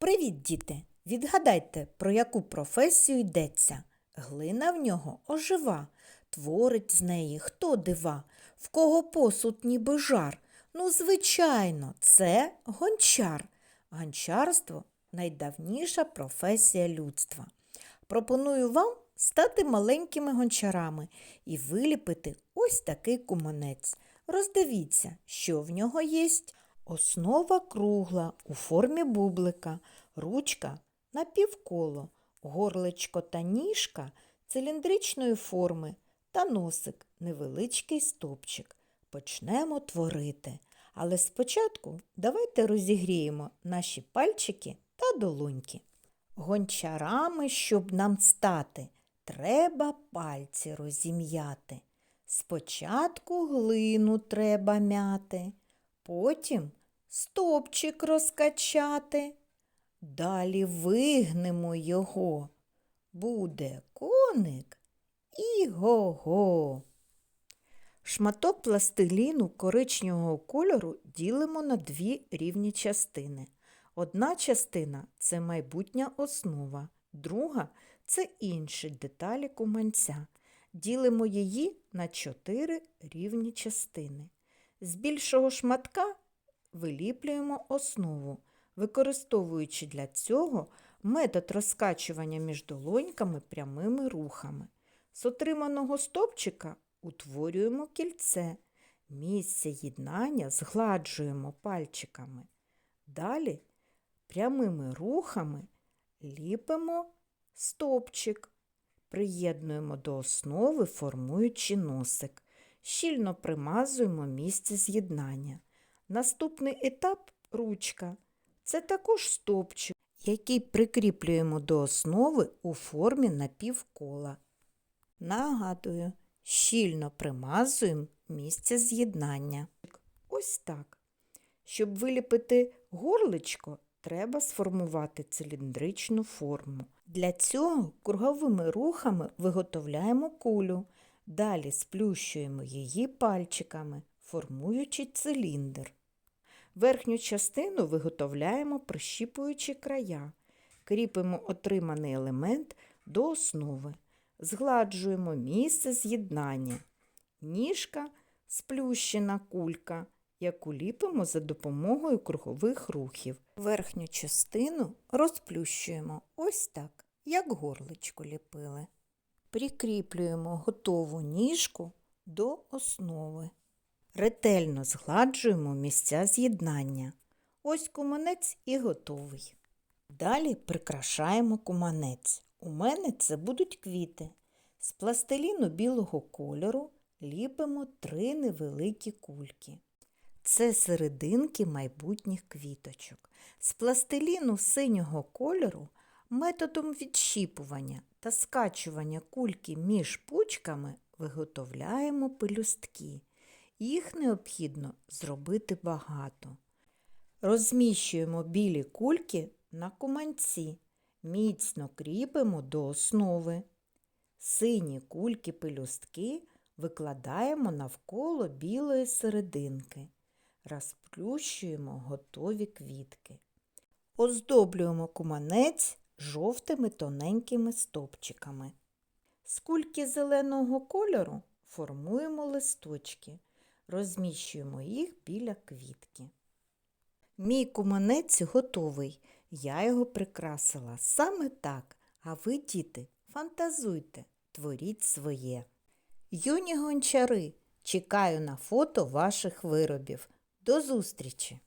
Привіт, діти! Відгадайте, про яку професію йдеться. Глина в нього ожива, творить з неї хто дива, в кого посуд ніби жар. Ну, звичайно, це гончар. Гончарство найдавніша професія людства. Пропоную вам стати маленькими гончарами і виліпити ось такий куманець. Роздивіться, що в нього є. Основа кругла у формі бублика, ручка напівколо, горлечко та ніжка циліндричної форми та носик невеличкий стопчик. Почнемо творити. Але спочатку давайте розігріємо наші пальчики та долоньки. Гончарами, щоб нам стати, треба пальці розім'яти. Спочатку глину треба мяти, потім стопчик розкачати. Далі вигнемо його. Буде коник і го-го. Шматок пластиліну коричневого кольору ділимо на дві рівні частини. Одна частина це майбутня основа, друга це інші деталі куманця. Ділимо її на чотири рівні частини. З більшого шматка виліплюємо основу, використовуючи для цього метод розкачування між долоньками прямими рухами. З отриманого стопчика утворюємо кільце. Місце єднання згладжуємо пальчиками. Далі прямими рухами ліпимо стопчик, приєднуємо до основи, формуючи носик. Щільно примазуємо місце з'єднання. Наступний етап ручка. Це також стопчик, який прикріплюємо до основи у формі напівкола. Нагадую, щільно примазуємо місце з'єднання. Ось так. Щоб виліпити горличко, треба сформувати циліндричну форму. Для цього круговими рухами виготовляємо кулю. Далі сплющуємо її пальчиками, формуючи циліндр. Верхню частину виготовляємо, прищіпуючи края. Кріпимо отриманий елемент до основи. Згладжуємо місце з'єднання. Ніжка сплющена кулька, яку ліпимо за допомогою кругових рухів. Верхню частину розплющуємо ось так, як горличко ліпили. Прикріплюємо готову ніжку до основи. Ретельно згладжуємо місця з'єднання. Ось куманець і готовий. Далі прикрашаємо куманець. У мене це будуть квіти. З пластиліну білого кольору ліпимо три невеликі кульки. Це серединки майбутніх квіточок. З пластиліну синього кольору методом відщіпування та скачування кульки між пучками виготовляємо пелюстки. Їх необхідно зробити багато. Розміщуємо білі кульки на куманці, міцно кріпимо до основи. Сині кульки пелюстки викладаємо навколо білої серединки. Розплющуємо готові квітки. Оздоблюємо куманець жовтими тоненькими стопчиками. З кульки зеленого кольору формуємо листочки, розміщуємо їх біля квітки. Мій куманець готовий. Я його прикрасила саме так. А ви, діти, фантазуйте, творіть своє. Юні гончари, чекаю на фото ваших виробів. До зустрічі!